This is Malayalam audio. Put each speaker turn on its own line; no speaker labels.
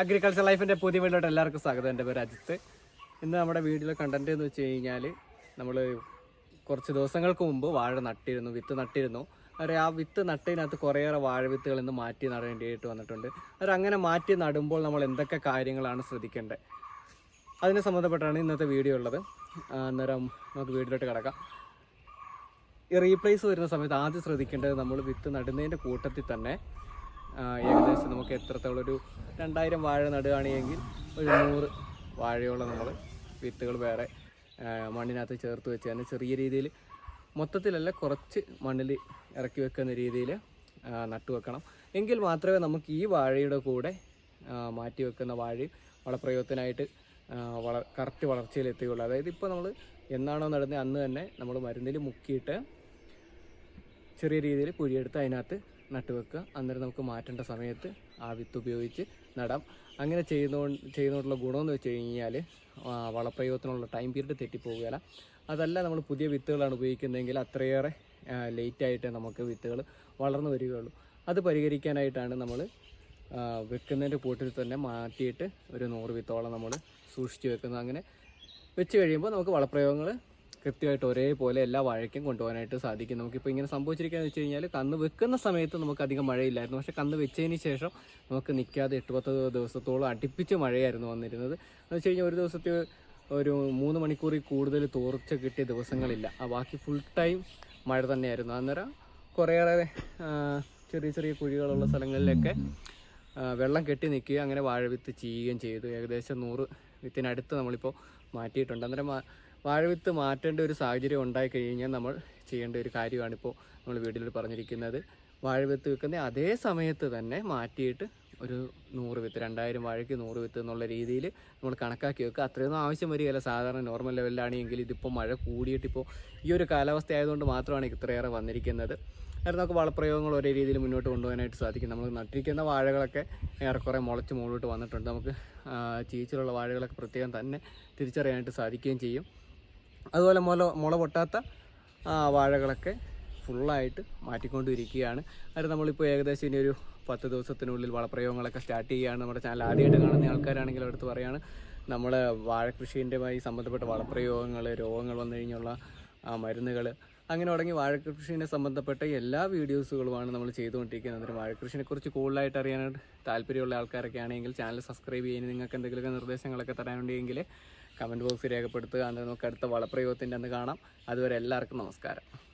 അഗ്രികൾച്ചർ ലൈഫിന്റെ പുതിയ വീട്ടിലോട്ട് എല്ലാവർക്കും സ്വാഗതം. എന്റെ പേര് അജിത്ത്. ഇന്ന് നമ്മുടെ വീഡിയോയിലെ കണ്ടന്റ് എന്ന് വെച്ച് കഴിഞ്ഞാൽ നമ്മൾ കുറച്ച് ദിവസങ്ങൾക്ക് മുമ്പ് വാഴ നട്ടിരുന്നു വിത്ത് നട്ടിരുന്നു. അവർ ആ വിത്ത് നട്ടതിനകത്ത് കുറേയേറെ വാഴ വിത്തുകൾ ഇന്ന് മാറ്റി നടേണ്ടിയിട്ട് വന്നിട്ടുണ്ട്. അവർ അങ്ങനെ മാറ്റി നടുമ്പോൾ നമ്മൾ എന്തൊക്കെ കാര്യങ്ങളാണ് ശ്രദ്ധിക്കേണ്ടത്? അതിനെ സംബന്ധപ്പെട്ടാണ് ഇന്നത്തെ വീഡിയോ ഉള്ളത്. അന്നേരം നമുക്ക് വീട്ടിലോട്ട് കിടക്കാം. ഈ റീപ്ലേസ് വരുന്ന സമയത്ത് ആദ്യം ശ്രദ്ധിക്കേണ്ടത് നമ്മൾ വിത്ത് നടുന്നതിന്റെ കൂട്ടത്തിൽ തന്നെ ഏകദേശം നമുക്ക് എത്രത്തോളം ഒരു രണ്ടായിരം വാഴ നടുകയാണെങ്കിൽ ഒരു നൂറ് വാഴയോളം നമ്മൾ വിത്തുകൾ വേറെ മണ്ണിനകത്ത് ചേർത്ത് വെച്ച് തന്നെ ചെറിയ രീതിയിൽ മൊത്തത്തിലല്ല കുറച്ച് മണ്ണിൽ ഇറക്കി വെക്കുന്ന രീതിയിൽ നട്ടു വെക്കണം. എങ്കിൽ മാത്രമേ നമുക്ക് ഈ വാഴയുടെ കൂടെ മാറ്റി വെക്കുന്ന വാഴയും വളപ്രയോഗത്തിനായിട്ട് വള കറക്റ്റ് വളർച്ചയിൽ എത്തുകയുള്ളൂ അതായത് ഇപ്പോൾ നമ്മൾ എന്നാണോ നടുന്നത് അന്ന് തന്നെ നമ്മൾ മരുന്നിൽ മുക്കിയിട്ട് ചെറിയ രീതിയിൽ കുഴിയെടുത്ത് അതിനകത്ത് നട്ടു വെക്കുക അന്നേരം നമുക്ക് മാറ്റേണ്ട സമയത്ത് ആ വിത്ത് ഉപയോഗിച്ച് നടാം. അങ്ങനെ ചെയ്യുന്നോ ചെയ്യുന്നതുകൊണ്ടുള്ള ഗുണമെന്ന് വെച്ച് കഴിഞ്ഞാൽ വളപ്രയോഗത്തിനുള്ള ടൈം പീരീഡ് തെറ്റിപ്പോവുകയില്ല അതല്ല നമ്മൾ പുതിയ വിത്തുകളാണ് ഉപയോഗിക്കുന്നതെങ്കിൽ അത്രയേറെ ലേറ്റായിട്ട് നമുക്ക് വിത്തുകൾ വളർന്നു വരികയുള്ളൂ. അത് പരിഹരിക്കാനായിട്ടാണ് നമ്മൾ വെക്കുന്നതിന്റെ കൂട്ടിൽ തന്നെ മാറ്റിയിട്ട് ഒരു നൂറ് വിത്തോളം നമ്മൾ സൂക്ഷിച്ച് വെക്കുന്നത്. അങ്ങനെ വെച്ച് കഴിയുമ്പോൾ നമുക്ക് വളപ്രയോഗങ്ങൾ കൃത്യമായിട്ട് ഒരേപോലെ എല്ലാ വാഴയ്ക്കും കൊണ്ടുപോകാനായിട്ട് സാധിക്കും. നമുക്കിപ്പോൾ ഇങ്ങനെ സംഭവിച്ചിരിക്കുകയെന്ന് വെച്ച് കഴിഞ്ഞാൽ കന്ന് വെക്കുന്ന സമയത്ത് നമുക്ക് അധികം മഴയില്ലായിരുന്നു. പക്ഷേ കന്ന് വെച്ചതിന് ശേഷം നമുക്ക് നിൽക്കാതെ എട്ട് പത്ത് ദിവസത്തോളം അടുപ്പിച്ച് മഴയായിരുന്നു വന്നിരുന്നത്. എന്ന് വെച്ച് കഴിഞ്ഞാൽ ഒരു ദിവസത്തെ ഒരു മൂന്ന് മണിക്കൂറിൽ കൂടുതൽ തോർച്ച കിട്ടിയ ദിവസങ്ങളില്ല. ആ ബാക്കി ഫുൾ ടൈം മഴ തന്നെയായിരുന്നു. അന്നേരം കുറേയേറെ ചെറിയ ചെറിയ കുഴികളുള്ള സ്ഥലങ്ങളിലൊക്കെ വെള്ളം കെട്ടി നിൽക്കുകയും അങ്ങനെ വാഴവിത്ത് ചെയ്യുകയും ചെയ്തു. ഏകദേശം നൂറ് വിത്തിനടുത്ത് നമ്മളിപ്പോൾ മാറ്റിയിട്ടുണ്ട്. അന്നേരം വാഴവിത്ത് മാറ്റേണ്ട ഒരു സാഹചര്യം ഉണ്ടായി കഴിഞ്ഞാൽ നമ്മൾ ചെയ്യേണ്ട ഒരു കാര്യമാണിപ്പോൾ നമ്മൾ വീട്ടിൽ പറഞ്ഞിരിക്കുന്നത്. വാഴവിത്ത് വെക്കുന്ന അതേ സമയത്ത് തന്നെ മാറ്റിയിട്ട് ഒരു നൂറ് വിത്ത് രണ്ടായിരം വാഴയ്ക്ക് നൂറ് വിത്ത് എന്നുള്ള രീതിയിൽ നമ്മൾ കണക്കാക്കി വെക്കുക. അത്രയൊന്നും ആവശ്യം വരികയില്ല. സാധാരണ നോർമൽ ലെവലിലാണെങ്കിൽ ഇതിപ്പോൾ മഴ കൂടിയിട്ട് ഇപ്പോൾ ഈ ഒരു കാലാവസ്ഥ ആയതുകൊണ്ട് മാത്രമാണ് ഇത്രയേറെ വന്നിരിക്കുന്നത്. അതായത് നമുക്ക് വളപ്രയോഗങ്ങൾ ഒരേ രീതിയിൽ മുന്നോട്ട് കൊണ്ടുപോകാനായിട്ട് സാധിക്കും. നമ്മൾ നട്ടിരിക്കുന്ന വാഴകളൊക്കെ ഏറെക്കുറെ മുളച്ച് മുകളിലോട്ട് വന്നിട്ടുണ്ട്. നമുക്ക് ചീച്ചിലുള്ള വാഴകളൊക്കെ പ്രത്യേകം തന്നെ തിരിച്ചറിയാനായിട്ട് സാധിക്കുകയും ചെയ്യും. അതുപോലെ മുള മുള പൊട്ടാത്ത വാഴകളൊക്കെ ഫുള്ളായിട്ട് മാറ്റിക്കൊണ്ടിരിക്കുകയാണ്. അത് നമ്മളിപ്പോൾ ഏകദേശം ഇനി ഒരു പത്ത് ദിവസത്തിനുള്ളിൽ വളപ്രയോഗങ്ങളൊക്കെ സ്റ്റാർട്ട് ചെയ്യുകയാണ്. നമ്മുടെ ചാനൽ ആദ്യമായിട്ട് കാണുന്ന ആൾക്കാരാണെങ്കിൽ അടുത്ത് പറയാണ് നമ്മൾ വാഴക്കൃഷിന്റെമായി സംബന്ധപ്പെട്ട വളപ്രയോഗങ്ങൾ രോഗങ്ങൾ വന്നു കഴിഞ്ഞുള്ള മരുന്നുകൾ അങ്ങനെ തുടങ്ങി വാഴക്കൃഷിനെ സംബന്ധപ്പെട്ട എല്ലാ വീഡിയോസുകളുമാണ് നമ്മൾ ചെയ്തുകൊണ്ടിരിക്കുന്നത്. അതിന് വാഴക്കൃഷിനെക്കുറിച്ച് കൂടുതലായിട്ട് അറിയാനായിട്ട് താല്പര്യമുള്ള ആൾക്കാരൊക്കെ ആണെങ്കിൽ ചാനൽ സബ്സ്ക്രൈബ് ചെയ്യാൻ നിങ്ങൾക്ക് എന്തെങ്കിലുമൊക്കെ നിർദ്ദേശങ്ങളൊക്കെ തരാനുണ്ടെങ്കിൽ കമന്റ് ബോക്സിൽ രേഖപ്പെടുത്തുക. അന്നേരം നമുക്ക് അടുത്ത വളപ്രയോഗത്തിന്റെ അന്ന് കാണാം. അതുവരെ എല്ലാവർക്കും നമസ്കാരം.